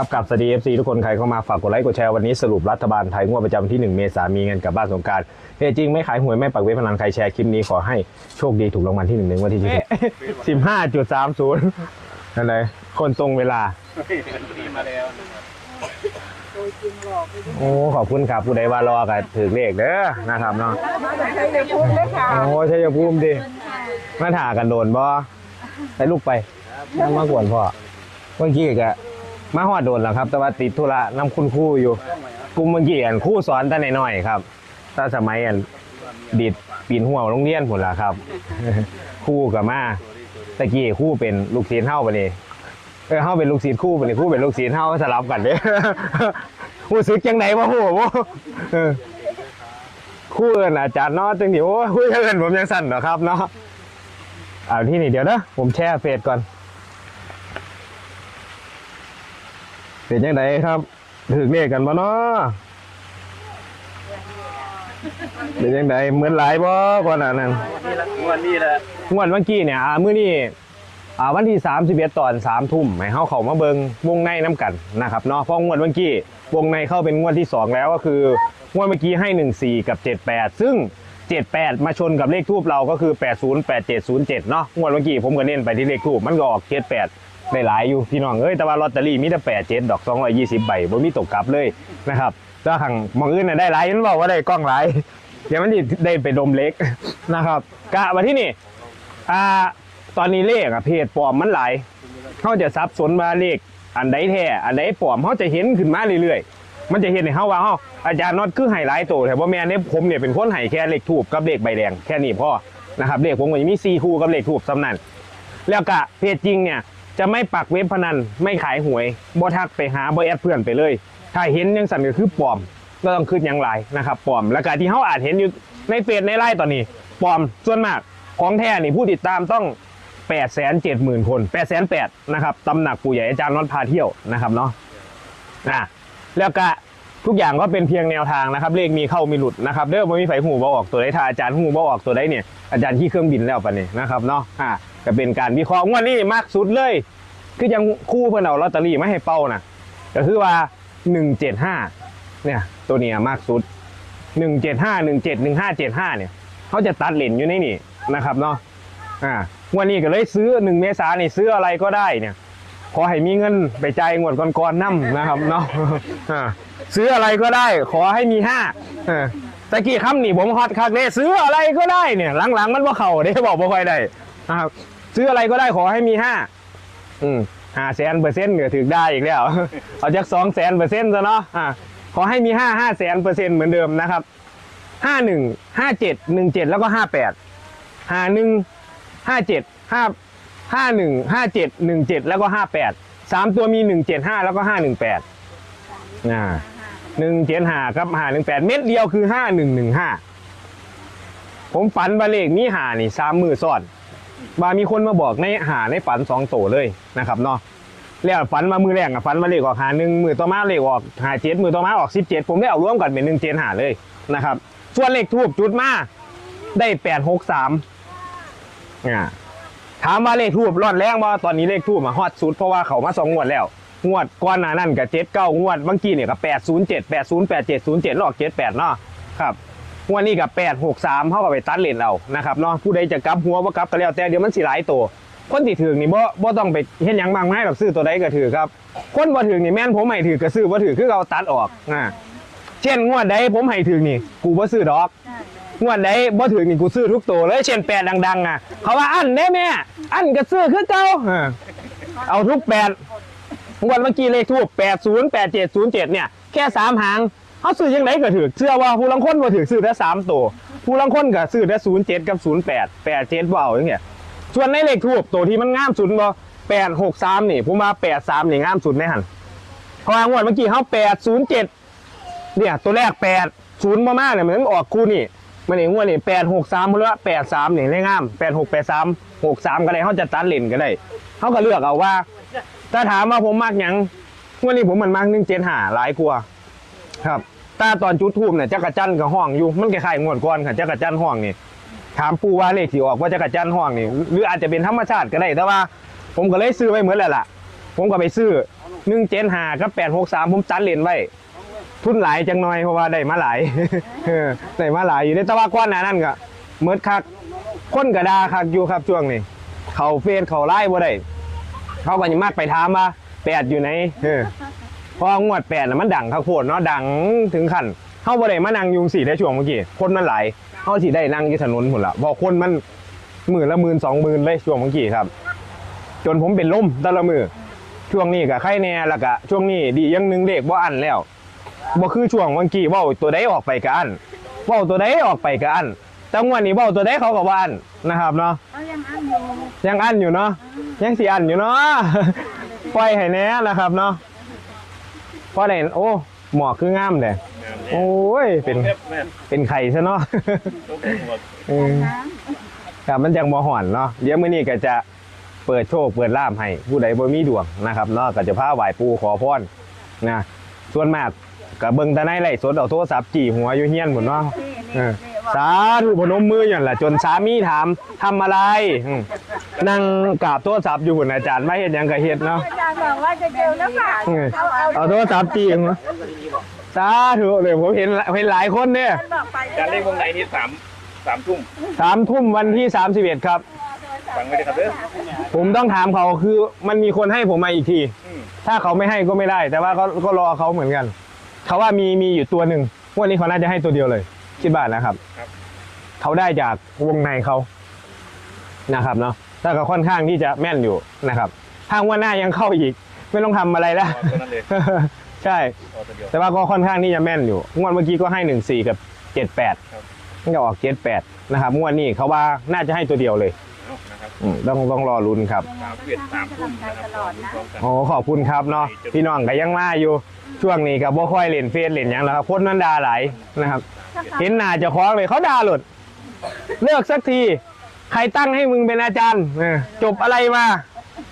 ครับกับสวัสดีเอฟซีทุกคนใครเข้ามาฝากกดไลค์กดแชร์วันนี้สรุปรัฐบาลไทยงวดประจำที่ 1 เมษายนมีเงินกลับบ้านสงการเฮจริงไม่ขายหวยไม่ปักเว็บพนันใครแชร์คลิปนี้ขอให้โชคดีถูกรางวัลที่หนึ่งในวันที่สิบห้าจุดสามศูนย์นั่นเลยคนตรงเวลา โอ้ ขอบคุณครับผู้ใดว่ารอกันถือเลขเด้อนะครับเนาะมาจากชัยภูมิเลยค่ะโอ้ชัยภูมิดิมาถ่ากันโดนบ่ไปลูกไปนั่งมากวนพ่อเมื่อกี้กะ มาหอดโดนแล้วครับ แต่ว่าติดธุระน้ำคุณครู่อยู่กลุ่มเมื่อกี้อันครู่สอนแต่น้อยๆครับถ้าสมัยอันดีดปีนหัวโรงเรียนผลละครับ ครู่กับมาตะกี้ครู่เป็นลูกศิษย์เฮ้าไปนี่เออเฮ้าเป็นลูกศิษย์ครู่ไปนี่ครู่เป็นลูกศิษย์เฮ้าสลับกันเด้ รู้สึกจังไหนวะโหบ่เออคู่เอินอาจารย์เนาะจังเดี๋ยคุยเอินผมยังสั่นเหรอครับเนาะเอาที่นี่เดี๋ยวนะผมแช่เฟซก่อน เป็นยังไงครับถึงเลขกันบ่เนาะเป็นยังไงเหมือนหลายบ่ก่อนหน้านั้นวันนี้แหละงวดเมื่อกี้เนี่ยอ่ามื้อนี้อ่าวันที่31ตอน3ทุ่มให้เฮาเข้ามาเบิงวงในน้ำกันนะครับเนาะเพราะงวดเมื่อกี้วงในเข้าเป็นงวดที่ 2 แล้วก็คืองวดเมื่อกี้ให้ 14 กับ 78 ซึ่ง 78 มาชนกับเลขทูบเราก็คือ 808707 เนาะงวดเมื่อกี้ผมก็เน้นไปที่เลขทูบมันก็ออก78 ได้หลายอยู่พี่น้องเอ้ยแต่ว่าลอตเตอรี่มีแต่87ดเจ็ดดอก220ใบบ่มีตกกลับเลยนะครับถ้าขังมองอื่นน่ะได้หลายมันบอกว่าได้กล้องหลายเดี๋ยวมันสิได้ไปดมเล็กนะครับกะมาที่นี่อ่าตอนนี้เลขอะเพจปลอมมันหลายเขาจะซับสนมาเลขอันใดแท้อันใดปลอมเขาจะเห็นขึ้นมาเรื่อยๆ มันจะเห็นในเขาว่าเขาอาจารย์น็อตคือไฮไลท์ตัวแต่ว่าแม่เนี่ยผมเนี่ยเป็นคนไห้แค่เลขทูบกับเลขใบแดงแค่นี้พ่อนะครับเลขผมก็จะมีซีคู่กับเลขทูบสำนันแล้วก็เพจจริงเนี่ย จะไม่ปักเว็บพนันไม่ขายหวยบ่ทักไปหาบ่แอดเพื่อนไปเลย ถ้าเห็นยังสั่นก็คือปลอมก็ต้องขึ้นยังไรนะครับปลอม แล้วก็ที่เขาอาจเห็นอยู่ในเฟซในไลน์ตอนนี้ปลอมส่วนมากของแท้นี่ผู้ติดตามต้อง8 7 0 0 0 0คน8 8 0 0นแปดนะครับตำหนักปู่ใหญ่อาจารย์นอตพาเที่ยวนะครับเนาะอะแล้วก็ทุกอย่างก็เป็นเพียงแนวทางนะครับ เลขมีเข้ามีหลุดนะครับเด้อไม่มีไฟหูบ่ออกตัวใดถ้าอาจารย์หูบ่ออกตัวใดเนี่ยอาจารย์ที่เครื่องบินแล้วปะเนี่ยนะครับเนาะอะ ก็เป็นการวิเคราะห์งวดนี้มากสุดเลย คือยังคู่เพื่อนเอาลอตเตอรี่มาให้เป้านะก็คือว่า 175 เนี่ย ตัวเนี้ยมากสุด 175 17 1575 เนี่ยเขาจะตัดเหรียญอยู่ในนี่นะครับเนาะอ่าวันนี้ก็เลยซื้อหนึ่งเมษานี่ซื้ออะไรก็ได้เนี่ยขอให้มีเงินไปจ่ายงวดก่อนๆนั่นะครับเนาะอ่าซื้ออะไรก็ได้ ขอให้มีห้าตะกี้คำนี่ผมฮอตคักเด้ซื้ออะไรก็ได้เนี่ย หลังๆมันว่าเข่าเด้บอกบ่ค่อยได้ ครับซื้ออะไรก็ได้ขอให้มีห้าอืมห้าแสนเปอร์เซ็นต์เนี่ยถึงได้อีกแล้ว เอาจากสองแสนเปอร์เซ็นต์ซะเนาะอ่าขอให้มีห้าห้าแสนเปอร์เซ็นต์เหมือนเดิมนะครับห้าหนึ่งห้าเจ็ดหนึ่งเจ็ดแล้วก็ห้าแปดห้าหนึ่งห้าเจ็ดห้าห้าหนึ่งห้าเจ็ดหนึ่งเจ็ดแล้วก็ห้าแปดสามตัวมีหนึ่งเจ็ดห้าแล้วก็ห้าหนึ่งแปดอ่าหนึ่งเจ็ดห้าครับห้าหนึ่งแปดเม็ดเดียวคือห้าหนึ่งหนึ่งห้าผมฝันว่าเลขนี้หานี่สามมือซ้อน ว่ามีคนมาบอกในหาในฝันสองโตเลยนะครับเนาะแล้วฝันมามือแรกอะฝันมาเลขออกหาหนึ่งมือต่อมาเลขออกหาเจ็ดมือต่อมาออกสิบเจ็ดผมได้เอาร่วมกันเป็นหนึ่งเจ็ดหาเลยนะครับ ส่วนเลขทูบจุดมาได้แปดหกสามอ่าถามว่าเลขทูบรอดแรงว่าตอนนี้เลขทูบมาฮอดสุดเพราะว่าเขามาสองงวดแล้ว งวดก้อนหน้านั่นกับเจ็ดเก้างวดเมื่อกี้เนี่ยกับแปดศูนย์เจ็ดแปดศูนย์แปดเจ็ดศูนย์เจ็ดลอกเจ็ดแปดเนาะครับ งวนี้กับแปดหกสามเข้ากับไปตัดเลนเรานะครับเนาะผู้ใดจะกลับหัวว่ากลับก็แล้วแต่เดี๋ยวมันสิหลายตัวคนที่ถือนี่บ่บ่ต้องไปเห็นหยังบางไม้หรอกซื้อตัวใดก็ถือครับ คนบ่ถือนี่แม่นผมให้ถือก็ซื้อบ่ถือคือเอาตัดออกอ่าเช่นงวดใดผมให้ถือนี่ กูบ่ซื้อดอกงวดไหนบ่ถึงนี่กูซื้อทุกตัวเลย เช่นแปดดังๆอะเขาว่าอันได้แม่อันก็ซื้อคือเก่าเออเอาทุกแปดงวดเมื่อกี้เลขทูบแปดศูนย์แปดเจ็ดศูนย์เจ็ดเนี่ยแค่สามหาง เขาซื้อยังไงก็ถือเชื่อว่าผู้ลังคนบ่ถือซื้อได้สามตัวผู้ลังคนก็ซื้อได้ศูนย์เจ็ดกับศูนย์แปดแปดเจ็ดบ่เอาอย่างเงี้ยส่วนในเลขทูบตัวที่มันงามสุดบ่แปดหกสามนี่ผมว่าแปดสามนี่งามสุดในหันเพราะว่างวดเมื่อกี้เขาแปดศูนย์เจ็ดเนี่ยตัวแรกแปดศูนย์มาๆเนี่ยมันออกคู่นี่มันเองว่านี่แปดหกสามหรือว่าแปดสามนี่ได้งามแปดหกแปดสามหกสามก็ได้เขาจะตัดเลนก็ได้เขาก็เลือกเอาว่าถ้าถามว่าผมมากยังวันนี้ผมเหมันมากหนึ่งเจ็ดหาหลายกลัวครับ ต่ตอนจุดทูบเนี่ยจักรจันทร์กับห้องอยู่มันคล้ายๆงวดก่อนค่ะจักรจันห้องนี่ถามปูว่าเลขที่ออกว่าจักรจันห้องนี่หรืออาจจะเป็นธรรมชาติก็ได้แต่ว่า ผมก็เลยซื้อไว้เหมือนแหละล่ะ ผมก็ไปซื้อหนึ่งเจนหากับแปดหกสามผมจัดเหรียญไว้ทุนหลายจังหน่อยเพราะว่าได้มาหลายได้มาหลายอยู่ในตะว่าก้อนหนานั่นก็เมิดคักคนกระดาคักอยู่ครับช่วงนี้เขาเฟซเขาไล่บ่ได้เขาก็ยังมากไปถามว่าแปดอยู่ไหนเออ พองวดแปดน่ะมันดังข้าวโพดเนาะดังถึงขั้นเขาบ่ได้มานั่งยุงสีได้ช่วงเมื่อกี้คนมันหลายเขาสิได้นั่งอยู่ถนนหมดละเพอคนมันหมื่นละหมื่นสองหมื่นเลยช่วงเมื่อกี้ครับ จนผมเป็นลมแต่ละมือช่วงนี้ก็ไข้แน่แล้วก็ช่วงนี้ดีอยังหนึงเลขบ่อันแล้วบ่คือช่วงเมื่อกี้เว้าตัวใดออกไปก็อันเว้าตัวใดออกไปก็อันแต่งวดนี้เว้าตัวใดเขาก็ว่าอันนะครับเนาะเขายังอั้นอยู่ยังอันอยู่เนาะยังสิอันอยู่เนาะปล่อยให้แหน่นะครับเนาะเพราะไหนโอ้หมอกคืองามเลยโอ้ยเป็นเป็นไข่ซะเนาะเออครับมันจังบ่ห่อนเนาะเดี๋ยวมื้อนี้ก็จะเปิดโชคเปิดล่ามให้ผู้ใดบ่มีดวงนะครับเนาะก็จะพาไหว้ปู่ขอพรนะส่วนมากก็เบิ่งแต่ในไลฟ์สดเอาโทรศัพท์จี้หัวอยู่เฮียนหมดเนาะเออสาธุพนมมืออย่างละจนสามีถามทำอะไรอืม นั่งกราบโทรศัพท์อยู่หุ่นอาจารย์ไม่เห็นยังกะเฮ็ดเนาะอาจารย์บอกว่าจะเจอแล้วค่ะเออเอาเอาเอาโทรศัพท์จีงเนาะสาธุเลยผมเห็นเห็นหลายคนเนี่ยท่านบอกไปการเล่นวงในนี่สามสามทุ่มสามทุ่มวันที่สามสิบเอ็ดครับฟังไว้เลยครับเด้อผมต้องถามเขาคือมันมีคนให้ผมมาอีกทีอืมถ้าเขาไม่ให้ก็ไม่ได้ แต่ว่าก็ก็รอเขาเหมือนกัน เขาว่ามีมีอยู่ตัวหนึ่งวันนี้เขาน่าจะให้ตัวเดียวเลย คิดบ้านนะครับ เขาได้จากวงในเขานะครับเนาะ ถ้าก็ค่อนข้างที่จะแม่นอยู่นะครับทางวันหน้ายังเข้าอีก ไม่ต้องทำอะไรแล้วเอาตัวนั้นเลย ใช่เอาตัวเดียว แต่ว่าก็ค่อนข้างที่จะแม่นอยู่ งวดเมื่อกี้ก็ให้หนึ่งสี่กับเจ็ดแปดครับ มันจะออกเจ็ดแปดนะครับงวดนี้เขาว่าน่าจะให้ตัวเดียวเลยเอานะครับ อืมต้องต้องรอลุ้นครับ สามเวียดสามทุ่มนะครับตลอดนะพร้อมกัน โอ้ขอบคุณครับเนาะพี่น้องก็ยังมาอยู่ช่วงนี้กับบ่ค่อยเล่นเฟซเล่นหยังแล้วครับคนนั้นด่าหลายนะครับ เห็นหน้าเจะคล้าของเลยเขาด่าหลุดเลิกสักที ใครตั้งให้มึงเป็นอาจารย์เออจบอะไรมา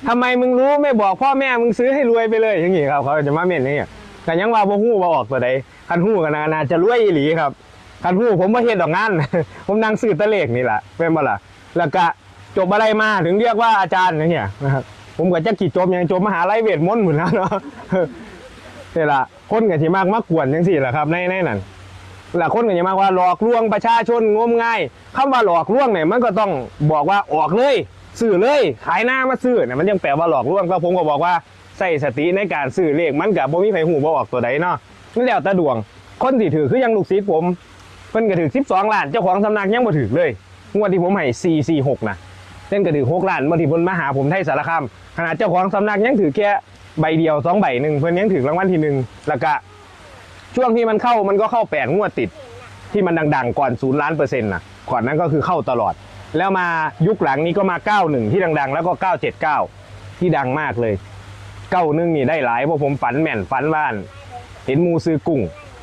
ทำไมมึงรู้ไม่บอกพ่อแม่มึงซื้อให้รวยไปเลยอย่างงี้ครับเขาจะมาเม่นอย่างเงี้ยแต่ยังว่าบ่ฮู้ว่าออกตัวใดคันฮู้กันนานาจะรวยอีหลีครับคันฮู้ผมบ่เฮ็ดดอกงาน ผมนั่งซื้อแตะเลขนี่แหละเป็นบ่ล่ะแล้วก็จบอะไรมาถึงเรียกว่าอาจารย์อย่างเงี้ยนะครับผมก็จะกี่จบยังจบมหาลัยเวทมนต์หมดแล้วเนาะ นี่ล่ะคนก็สิมากมากวนจังซี่แหละครับในในนั้น หลายคนก็จะมากว่าหลอกลวงประชาชนงมงายคำว่าหลอกลวงเนี่ยมันก็ต้องบอกว่าออกเลยซื้อเลยขายหน้ามาซื้อเนี่ยมันยังแปลว่าหลอกลวงก็ผมก็บอกว่าใส่สติในการซื้อเลขมันกับบ่มีไผหูบ่ออกตัวใดเนาะมันแล้วแต่ดวง คนที่ถือคือยังลูกศิษย์ผมเพิ่นก็ถือ12ล้านเจ้าของสำนักยังบ่ถือเลยงวดที่ผมให้446นะเล่นก็ถือ6ล้านบางทีเพิ่นมาหาผมไทยสารคามขนาดเจ้าของสำนักยังถือแค่ใบเดียวสองใบหนึ่งเพิ่นยังถือรางวัลที่หนึ่งแล้วก็ ช่วงที่มันเข้ามันก็เข้าแปดงวดติด ที่มันดังๆ ก่อนศูนย์ล้านเปอร์เซ็นต์นะก่อนนั้นก็คือเข้าตลอด แล้วมายุคหลังนี้ก็มา91ที่ดังๆ แล้วก็979ที่ดังมากเลยเก้านึงนี่ได้หลายเพราะผมฝันแม่นฝันบ้าน เห็นมูซื้อกุ้ง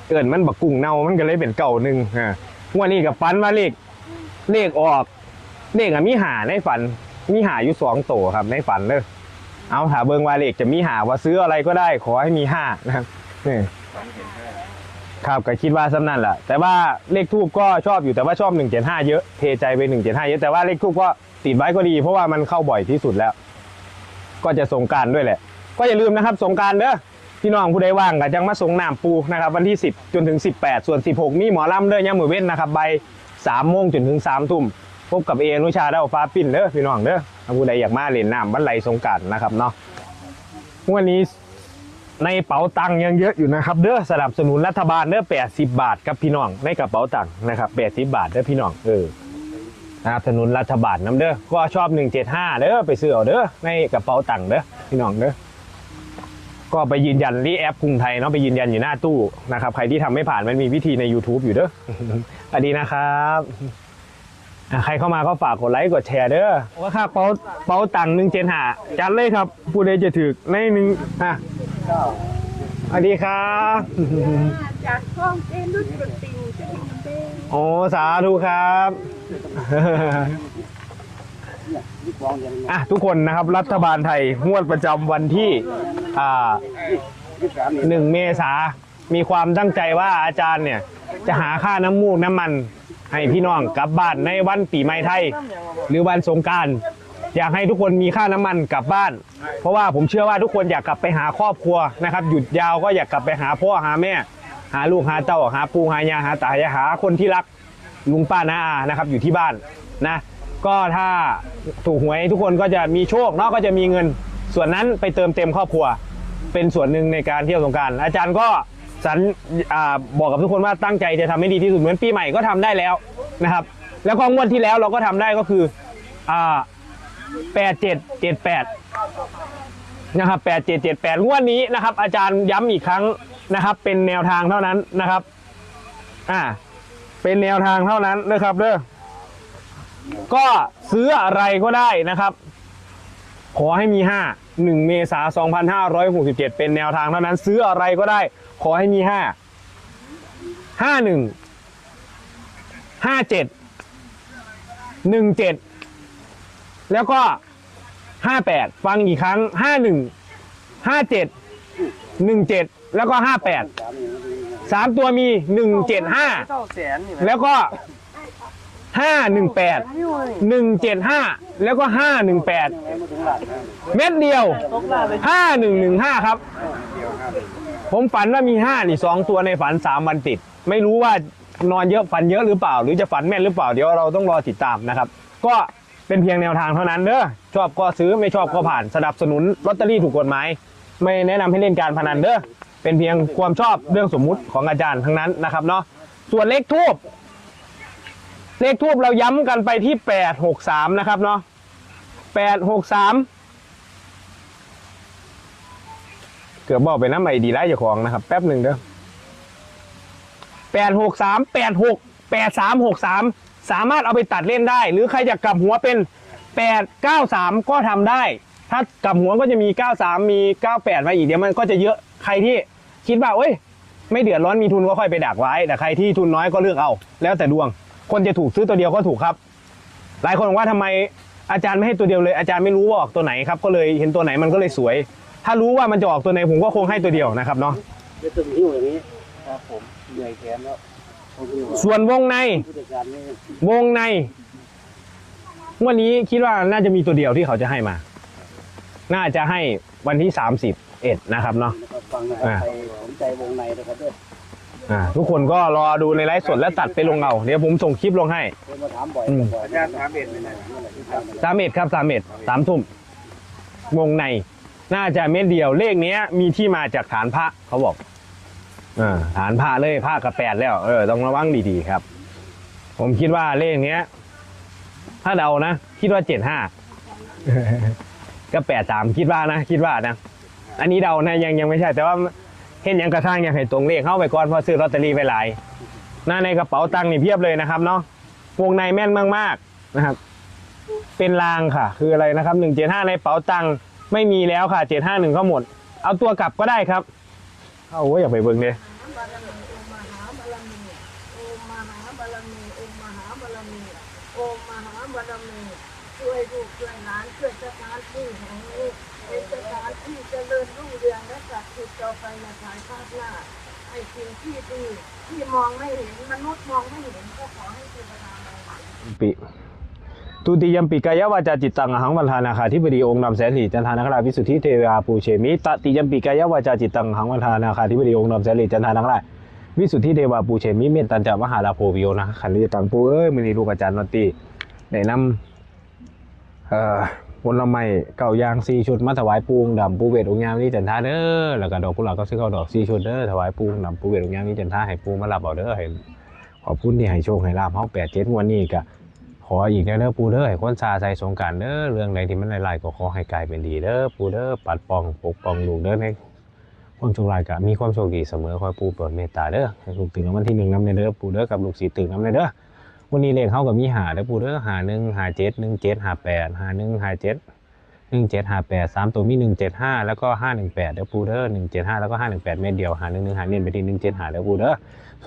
เอินมันบักกุ้งเน่ามันก็เลยเป็นเก่าหนึ่งฮะงวันนี้กับฝันว่าเลขเลขออกเลขอะมีหาในฝันมีหาอยู่สองโตครับในฝันเลยเอาถาเบิงว่าเลขจะมีหาว่าซื้ออะไรก็ได้ขอให้มีห้านะครับนี่ ครับก็คิดว่าซ้ำนั่นแหละแต่ว่าเลขทูบก็ชอบอยู่แต่ว่าชอบ 175 เยอะเทใจไป 175 เยอะแต่ว่าเลขทูบก็ติดไว้ก็ดี เพราะว่ามันเข้าบ่อยที่สุดแล้ว ก็จะสงการด้วยแหละ ก็อย่าลืมนะครับสงการเด้อพี่น้องผู้ใดว่างก็จังมาสงน้ำปูนะครับวันที่ 10 จนถึง 18 ส่วน 16 มีหมอลำเด้อย่ามมือเว้นนะครับใบ3โมงจนถึง3ทุ่มพบกับเออนุชาดาวฟ้าปิ้นเด้อพี่น้องเด้อผู้ใดอยากมาเล่นน้ำบันไลสงการนะครับเนาะวันนี้ ในเป๋าตังค์ยังเยอะอยู่นะครับเด้อสนับสนุนรัฐบาลเด้อ80บาทครับพี่น้องในกระเป๋าตังค์นะครับ80บาทเด้อพี่น้องเออสนับสนุนรัฐบาลน้ำเด้อก็ชอบ175เจ็ดห้าเด้อไปซื้อเอาเด้อในกระเป๋าตังค์เด้อพี่น้องเด้อก็ไปยืนยันที่แอปกรุงไทยเนาะไปยืนยันอยู่หน้าตู้นะครับใครที่ทำไม่ผ่านมันมีวิธีใน YouTube อยู่เด้อสวัสดีนะครับใครเข้ามาก็ฝากกดไลค์กดแชร์เด้อว่าค่าเป๋าเป๋าตังค์หนึ่งเจนหาจัดเลยครับผู้ใดจะถือในหนึ่งอะ สวัสดีครับจากห้องเต้นรุ่นดนตรีจะเป็นเต้นโอ้สาธุครับ อะทุกคนนะครับรัฐบาลไทยงวดประจำวันที่อ่าหนึ่งเมษามีความตั้งใจว่าอาจารย์เนี่ย จะหาค่าน้ำมูกน้ำมัน ให้พี่น้องกลับบ้านในวันปีใหม่ไทย หรือวันสงกราร อยากให้ทุกคนมีค่าน้ำมันกลับบ้าน เพราะว่าผมเชื่อว่าทุกคนอยากกลับไปหาครอบครัวนะครับ หยุดยาวก็อยากกลับไปหาพ่อหาแม่ หาลูกหาเต้าหาปูหายาหาตายาหาคนที่รักลุงป้าน้าอานะครับอยู่ที่บ้านนะก็ถ้าถูกหวยทุกคนก็จะมีโชคเนาะก็จะมีเงิน ส่วนนั้นไปเติมเต็มครอบครัว เป็นส่วนหนึ่งในการเที่ยวสงการอาจารย์ก็สันอบอกกับทุกคนว่าตั้งใจจะทำให้ดีที่สุดเหมือนปีใหม่ก็ทำได้แล้วนะครับ แล้วก็งวดที่แล้วเราก็ทำได้ก็คืออ่า แปดเจ็ดเจ็ดแปดนะครับแปดเจ็ดเจ็ดแปดงวดนี้นะครับ อาจารย์ย้ำอีกครั้งนะครับ เป็นแนวทางเท่านั้นนะครับ อ่า เป็นแนวทางเท่านั้นนะครับเด้อก็ซื้ออะไรก็ได้นะครับ ขอให้มี5 1เมษาสองพันห้าร้อยน2567เจ็ดเป็นแนวทางเท่านั้น ซื้ออะไรก็ได้ ขอให้มี5 51 57 17 แล้วก็58ฟังอีกครั้ง51 57 17แล้วก็58สามตัวมี175แล้วก็518 175แล้วก็518เม็ดเดียว5115ครับ ผมฝันว่ามี5นี่2ตัวในฝัน3วันติด ไม่รู้ว่านอนเยอะฝันเยอะหรือเปล่า หรือจะฝันแม่นหรือเปล่าเดี๋ยวเราต้องรอติดตามนะครับ ก็ เป็นเพียงแนวทางเท่านั้นเด้อชอบก็ซื้อไม่ชอบก็ผ่านสนับสนุนลอตเตอรี่ถูกกฎหมาย ไม่แนะนำให้เล่นการพนันเด้อเป็นเพียงความชอบเรื่องสมมุติของอาจารย์ทั้งนั้นนะครับเนาะส่วนเลขทูบเลขทูบเราย้ำกันไปที่ 863 นะครับเนาะ863 เกือบบอกไปน้ำใหม่ดีไล่เจ้าของนะครับ แป๊บหนึ่งเด้อแปดหก สามารถเอาไปตัดเล่นได้ หรือใครจะกลับหัวเป็นแปดเก้าสามก็ทำได้ ถ้ากลับหัวก็จะมีเก้าสามมีเก้าแปดมาอีกเดี๋ยวมันก็จะเยอะใครที่คิดว่าเอ้ย ไม่เดือดร้อนมีทุนก็ค่อยไปดักไว้ แต่ใครที่ทุนน้อยก็เลือกเอา แล้วแต่ดวง คนจะถูกซื้อตัวเดียวก็ถูกครับ หลายคนบอกว่าทำไมอาจารย์ไม่ให้ตัวเดียวเลยอาจารย์ไม่รู้ว่าออกตัวไหนครับก็เลยเห็นตัวไหนมันก็เลยสวย ถ้ารู้ว่ามันจะออกตัวไหนผมก็คงให้ตัวเดียวนะครับเนาะจะตึงหิ้วอย่างนี้ครับผมเหนื่อยแขนแล้ว ส่วนวงในผู้จัดการนี่วงในงวันนี้คิดว่าน่าจะมีตัวเดียวที่เขาจะให้มา น่าจะให้วันที่31นะครับเนาะนะครับฟังนะครัอ่าบใครสนใจวงในนะครับด้วยอ่าทุกคนก็รอดูในไลฟ์สดแล้วตัดไปลงเอาเดี๋ยวผมส่งคลิปลงให้เพื่อนมาถามบ่อยอืมบ่อยอาจารย์ถามเอ็ดไปไหนนั่นแหละที่ทำสามเอ็ดครับสามเอ็ดสามทุ่มวงใน น่าจะเม็ดเดียวเลขเนี้ยมีที่มาจากฐานพระเขาบอก อ่าฐานพระเลยพระกับแปดแล้ว เออต้องระวังดีๆครับ ผมคิดว่าเลขเนี้ย ถ้าเดานะ คิดว่าเจ็ดห้าก็แปดสามคิดว่านะคิดว่านะอันนี้เดานะยังยังไม่ใช่ แต่ว่าเห็นยังกระทั่งยังให้ตรงเลขเข้าไปก่อนพราะซื้อลอตเตอรี่ไปหลายหน้าในกระเป๋าตังค์นี่เพียบเลยนะครับเนาะวงในแม่นมากๆนะครับ เป็นรางค่ะ คืออะไรนะครับหนึ่งเจ็ดห้าในเป๋าตังค์ไม่มีแล้วค่ะเจ็ดห้าหนึ่งก็หมด เอาตัวกลับก็ได้ครับ เอาไว้อย่าไปเบิ่งเลยบารมีโอมมหาบารมีโอมมหาบารมีโอมมหาบารมีโอมมหาบารมีช่วยลูกช่วยหลานช่วยสถานที่แห่งนี้เป็นสถานที่เจริญรุ่งเรืองและศักดิ์สิทธิ์ต่อไปในภายภาคหน้าให้สิ่งที่ดีที่มองไม่เห็นมนุษย์มองไม่เห็นก็ขอให้เทวดามองเห็นปิ ตุติยมปิกายวาจาจิตตังหังวันทานาคาธิบดีองค์นำแสนสีจันทานาคราวิสุทธิเทวาปูเชมิตติยมปิกายวาจาจิตตังหังวันทานาคาธิบดีองค์นำแสนสีจันทานาคราวิสุทธิเทวาปูเชมิเมตตันจามหาลาโพวิโยนะขันธิตังปูเอ้ยมือนี้ลูกอาจารย์นนตรีได้นำเอ่อผลไม้เก่ายางสี่ชุดมาถวายปูงดำปูเวทองค์ยามนี้จันทาเด้อแล้วก็ดอกกุหลาบก็ซื้อเข้าดอกสี่ชุดเด้อถวายปูงดำปูเวทองค์ยามนี้จันทาให้ปูมารับเอาเด้อให้ขอบคุณที่ให้โชคให้ลาภเฮาแปดเจ็ดวันนี้ก็ ขออีกแล้วเด้อปูเด้อให้คนซาใส่สงการเด้อเรื่องใดที่มันหลายๆก็ขอให้กลายเป็นดีเด้อปูเด้อปัดป้องปกป้องลูกเด้อในความโชคร้ายก็มีความโชคดีเสมอคอยปูโปรดเมตตาเด้อให้ลูกตื่นรางวัลที่หนึ่งน้ำในเด้อปูเด้อกับลูกสีตื่นนำในเด้อวันนี้เลขเข้ากับมีหาเด้อปูเด้อหาหนึ่งหาเจ็ดหนึ่งเจ็ดหาแปดหาหนึ่งหาเจ็ดหนึ่งเจ็ดหาแปดสามตัวมีหนึ่งเจ็ดห้าแล้วก็ห้าหนึ่งแปดเด้อปูเด้อหนึ่งเจ็ดห้าแล้วก็ห้าหนึ่งแปดเม็ดเดียวหาหนึ่งหนึ่งหาเน้นไปที่หนึ่งเจ็ดหาเด้อปูเด้อ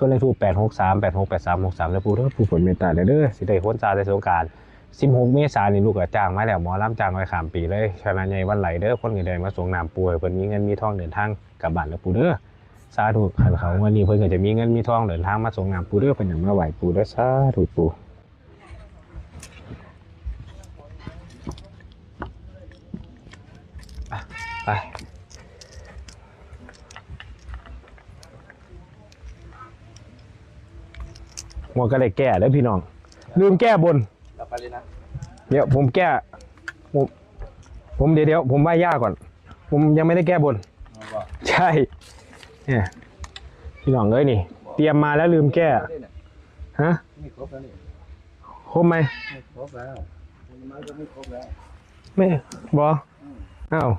ส่วนเลขทูปแปดหกสามแปดหกแปดสามหกสามเด้วปูเด้อผู้ผลเมตตาเด้อเด้อสิได้คนซาได้สงกราร16 เมษายนนี่ลูกก็จ้างมาแล้วหมอลำจ้างไว้ขามปีเลยชนะใหญ่วันไหลเด้อคนเงินแดงมาส่งน้ำป่วยเพิ่นมีเงินมีทองเดินทางกลับบ้านแล้วปูเด้อสาธุขันเขาวันนี้เพิ่นก็จะมีเงินมีทองเดินทางมาส่งน้ำปูเด้อเป็นอย่างมาไหวปูเด้อสาธุปู หมดก็เลยแก้แล้วพี่น้อง ลืมแก้บน กลับไปเลยนะเดี๋ยวผมแก้ ผมผมเดี๋ยวเดี๋ยวผมไหว้ย่าก่อน ผมยังไม่ได้แก้บน เอาบอกใช่เนี่ยพี่น้องเอ้ยนี่ เตรียมมาแล้วลืมแก้ฮะไม่ครบแล้วนี่ครบไหมไม่ครบแล้วมันก็ไม่ครบแล้ว ไม่บออ้าว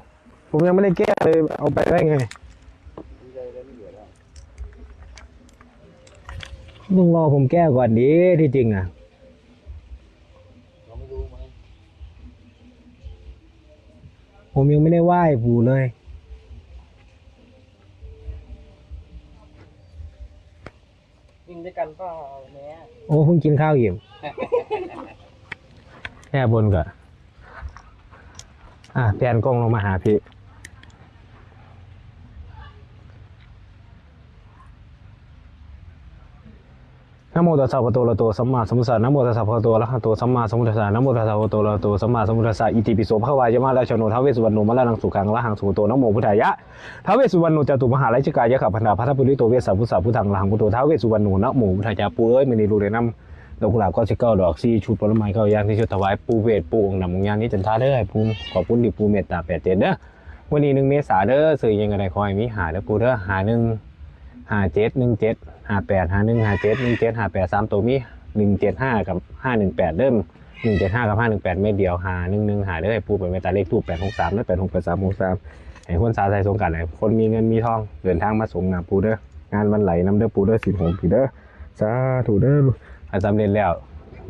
ผมยังไม่ได้แก้เลย เอาไปได้ไง ดีใจแล้วไม่เหลือแล้ว มึงรอผมแก้ก่อนดิที่จริงอะเราไม่รู้ไหมผมยังไม่ได้ไหว้ปู่เลย วิ่งด้วยกันเปล่าแม่โอ้เพิ่งกินข้าวอิ่มแก้บนก่อนอะแพนกล้องลงมาหาพี่ นะโมตัสสะภะคะวะโตอะระหะโตสัมมาสัมพุทธัสสะนะโมตัสสะภะคะวะโตอะระหะโตสัมมาสัมพุทธัสสะนะโมตัสสะภะคะวะโตอะระหะโตสัมมาสัมพุทธัสสะอิติปิโสภควายะมะราชโนท้าวเวสสุวรรณโนมะระนังสุขังละหังสุโตนะโมพุทธายะท้าวเวสสุวรรณโนจตุมหาไราชกายะขับพันธาพัทธปุริโตเวสสัพพุทธาพุทธังละหังพุทโตท้าวเวสสุวรรณโนนะโมพุทธายะปูเอ้ยมื้อนี้รู้ได้นำดอกกุหลาบก็สิเก้าดอกสี่ชุดผลไม้เก้าอย่างที่ชุดถวายปูเวทปูองค์นำองค์ยานนี้จันทาเด้อให้ปูขอบคุณที่ปูเมตตาแปดเจ็ดเด้อวันนี้หนึ่งเมษาเด้อซื้อยังไงคอยมีหาเด้อปูเด้อหาหนึ่ง ห้าเจ็ดหนึ่งเจ็ดห้าแปดห้าหนึ่งห้าเจ็ดหนึ่งเจ็ดห้าแปดสามตัวมีหนึ่งเจ็ดห้ากับห้าหนึ่งแปดเริ่มหนึ่งเจ็ดห้ากับห้าหนึ่งแปดเม็ดเดียวหาหนึ่งหนึ่งหาเด้ปูเป็นเมตาเลขทูปแปดหกสามและแปดหกแปดสามหกสามให้คนสาใจสงกันให้คนมีเงินมีทองเดินทางมาส่งนานปูเด้องานวันไหลน้ำเด้อปูเด้อสิบหกปีเด้อสาธุเด้อถ้าสำเร็จแล้ว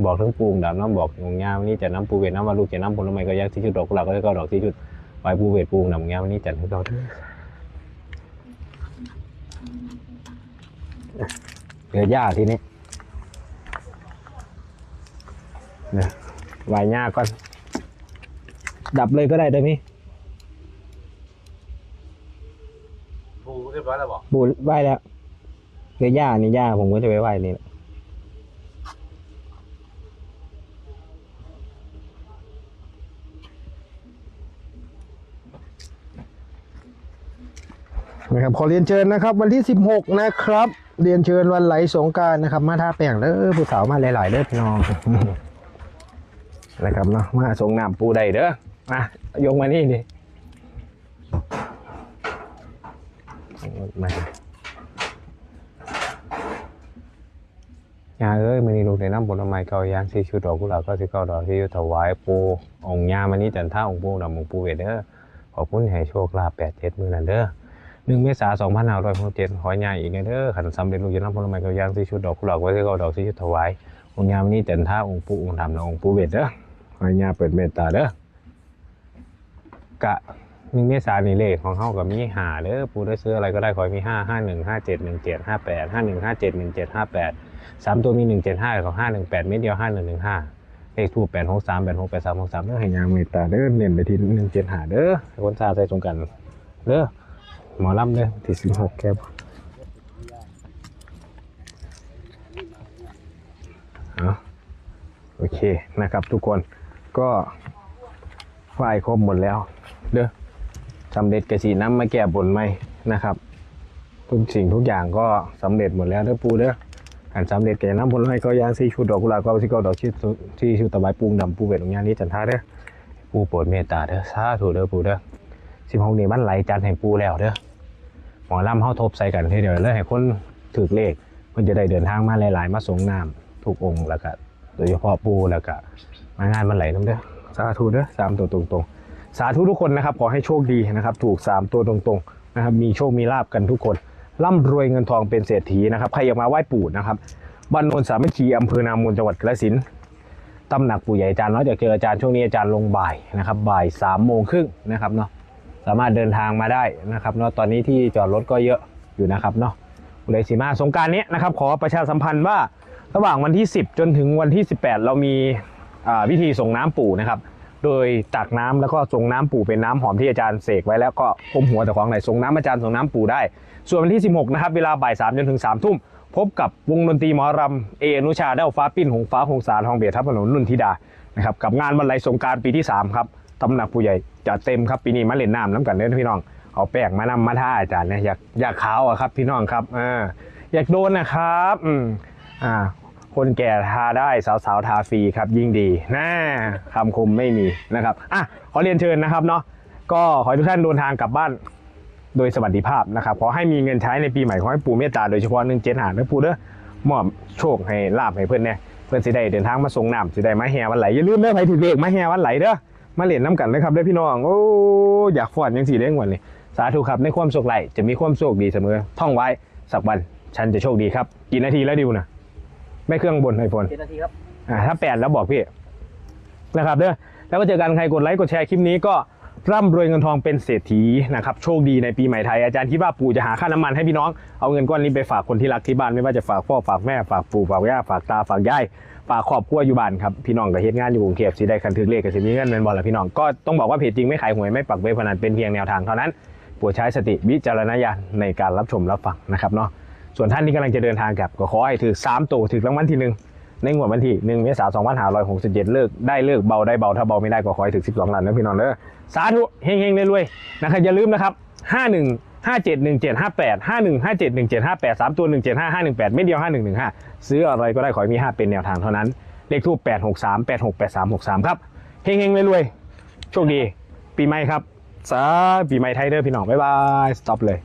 บอกทั้งปูงดำน้ำบอกงงยามวันนี้จะน้ำปูเวทน้ำวาลูกจะน้ำผลไม้ก็ยักที่ชุดดอกกุหลาบก็ได้ก็ดอกที่ชุดไว้ปูเวทปูงดำงยามวันนี้จัดให้เราเด้อ เดี๋ยวย่าทีนี้เนี่ยไหวหญ้าก่อน ดับเลยก็ได้ได้มิปูเรียบร้อยแล้วบอกบูไหวแล้วเดี๋ยวย่านี่ย่าผมก็จะไปไหวนี่แหละนะครับขอเรียนเชิญนะครับ วันที่ 16 นะครับ เรียนเชิญวันไหลสงการนะครับ มาท่าแป้งเด้อผู้สาวมาหลายๆเด้อพี่น้องนะครับเนาะมาส่งน้ำปูได้เด้อมายกมานี่ดิมายาเอ้ยมันนี่ลูกในน้ำผลไม้เกายางสีชุดดอกกุหลาบก็สิเก้าดอกที่ถวายปูองค์ยามันนี่จันท่าองค์ปูดำองค์ปูเวเด้อขอบคุณให้โชคลาภแปดเจ็ดมือนั่นเด้อ หนึ่งเมษาสองพันห้าร้อยหกเจ็ดขอใหญ่อีกเด้อขันสำเร็จลูกจะน้ำผลไม้เกาย่างสีชุดดอกกุหลาบก็สิเก้าดอกที่ถวายองค์ยามนี้จันท่าองค์ปู่องค์ดำและองค์ปู่เวทเด้อให้ยาเปิดเมตตาเด้อกะหนึ่งเมษายนนี่เลขของเขากับมีหาเด้อปู่ได้ซื้ออะไรก็ได้ขอให้มีห้าห้าหนึ่งห้าเจ็ดหนึ่งเจ็ดห้าแปดห้าหนึ่งห้าเจ็ดหนึ่งเจ็ดห้าแปดสามตัวมีหนึ่งเจ็ดห้ากับห้าหนึ่งแปดเม็ดเดียวห้าหนึ่งหนึ่งห้าเลขทูปแปดหกสามแปดหกแปดสามหกสามเด้อให้ยาเมตตาเด้อเน้นไปที่หนึ่งเจ็ดหาเด้อคนซาใส่ตรงกันเด้อ หมอลำเด้อที่สิบหกแก้วเอาโอเคนะครับทุกคนก็ไหว้ครบหมดแล้ว เด้อสำเร็จกระสีน้ำมาแก้บนไหมนะครับ ทุกสิ่งทุกอย่างก็สำเร็จหมดแล้วเด้อปูเด้ออันสำเร็จแก่น้ำผลไม้ก็ยางสีชุดดอกกุหลาบก็สีก็ดอกที่ที่ชุดตะไบปูงดำปูเวทตรงนี้จันทาเด้อปูโปรดเมตตาเด้อสาธุเด้อปูเด้อสิบหกนี่มันไหลจันทร์ให้ปูแล้วเด้อ หมอลำเข้าทบใส่กันทีเดียวเลยให้คนถือเลขมันจะได้เดินทางมาหลาย ๆ มาสงน้ำทุกองค์แล้วก็โดยเฉพาะปูแล้วก็มางานมันไหลน้ำเด้อสาธุเด้อสามตัวตรงๆ สาธุทุกคนนะครับขอให้โชคดีนะครับ ถูกสามตัวตรงๆนะครับมีโชคมีลาบกันทุกคนร่ำรวยเงินทองเป็นเศรษฐีนะครับใครอยากมาไหว้ปู่นะครับบ้านโนนสามัคคีอำเภอนามนจังหวัดกระสินตำหนักปู่ใหญ่อาจารย์เนาะจากเจออาจารย์ช่วงนี้อาจารย์ลงบ่ายนะครับบ่ายสามโมงครึ่งนะครับเนาะ สามารถเดินทางมาได้นะครับเนาะตอนนี้ที่จอดรถก็เยอะอยู่นะครับเนาะเลยสีมาสงการนี้นะครับขอประชาสัมพันธ์ว่าระหว่างวันที่ 10 จนถึงวันที่ 18 เรามีวิธีส่งน้ำปู่นะครับ โดยตักน้ำแล้วก็ส่งน้ำปู่เป็นน้ำหอมที่อาจารย์เสกไว้แล้วก็พมหัวแต่ของไหนส่งน้ำอาจารย์ส่งน้ำปู่ได้ ส่วนวันที่ 16 นะครับเวลาบ่าย3จนถึง3ทุ่มพบกับวงดนตรีหมอรำเออนุชาเด้าฟ้าปิ้นหงฟ้าหงสารทองเบียทับถนนนุ่นธิดานะครับกับงานวันไหลสงการปีที่ 3 ครับ ตำหนักผู้ใหญ่จะเต็มครับปีนี้มาเล่นน้ำน้ำกันเด้อพี่น้องเอาแป้งมานำมาท่าอาจารย์เนี่ยอยากอยากขาวอะครับพี่น้องครับอ่าอยากโดนนะครับอืมอ่าคนแก่ทาได้สาวๆทาฟรีครับยิ่งดีน่าคำคมไม่มีนะครับอะขอเรียนเชิญนะครับเนาะก็ขอให้ทุกท่านเดินทางกลับบ้านโดยสวัสดิภาพนะครับขอให้มีเงินใช้ในปีใหม่ขอให้ปู่เมตตาโดยเฉพาะหนึ่งเจ็ดหาเด้อปู่เด้อมอบโชคให้ลาบให้เพื่อนเนี่ยเพื่อนสิได้เดินทางมาส่งน้ำสิได้มาแห่วันไหลอย่าลืมเด้อไปถือเลขมาแห่วันไหลเด้อ มาเล่นน้ำกันนะครับเด้อพี่น้องโอ้อยากฟอนยังสี่เด้งวันนี้สาธุครับในความโชคไหลจะมีความโชคดีเสมอ ท่องไว้สักวันฉันจะโชคดีครับกี่นาทีแล้วดิวนะไม่เครื่องบนไอโฟนเจ็ดนาทีครับอ่าถ้าแปดแล้วบอกพี่นะครับเด้อแล้วก็เจอกันใครกดไลค์กดแชร์คลิปนี้ก็ ร่ำรวยเงินทองเป็นเศรษฐีนะครับโชคดีในปีใหม่ไทยอาจารย์คิดว่าปู่จะหาค่าน้ำมันให้พี่น้องเอาเงินก้อนนี้ไปฝากคนที่รักที่บ้านไม่ว่าจะฝากพ่อฝากแม่ฝากปู่ฝากย่าฝากตาฝากยายฝากครอบครัวอยู่บ้านครับพี่น้องกับเฮ็ดงานอยู่กรุงเทพสิได้คันถึกเลขกับสิมีเงินเป็นบอลละพี่น้องก็ต้องบอกว่าเพจจริงไม่ขายหวยไม่ปักเว็บพนันเป็นเพียงแนวทางเท่านั้นโปรดใช้สติวิจารณญาณในการรับชมรับฟังนะครับเนาะส่วนท่านที่กำลังจะเดินทางกลับก็ขอให้ถือสามตัวถือรางวัลที่หนึ่ง ในงวดวันที่1เมษายน2567 เลิกได้เลิกเบาได้เบาถ้าเบาไม่ได้ก็ขอให้ถึง 12ล้านนะพี่น้องเด้อสาธุเฮงๆรวยๆนะครับอย่าลืมนะครับ 51 571758 51 571758 3ตัว175 518ไม่เดียว5115 ซื้ออะไรก็ได้ขอให้มี 5 เป็นแนวทางเท่านั้น เลขทูป863 868363 ครับเฮงๆรวยๆโชคดี ปีใหม่ครับสาปีใหม่ไทยเด้อพี่น้องบ๊ายบายสต็อปเลย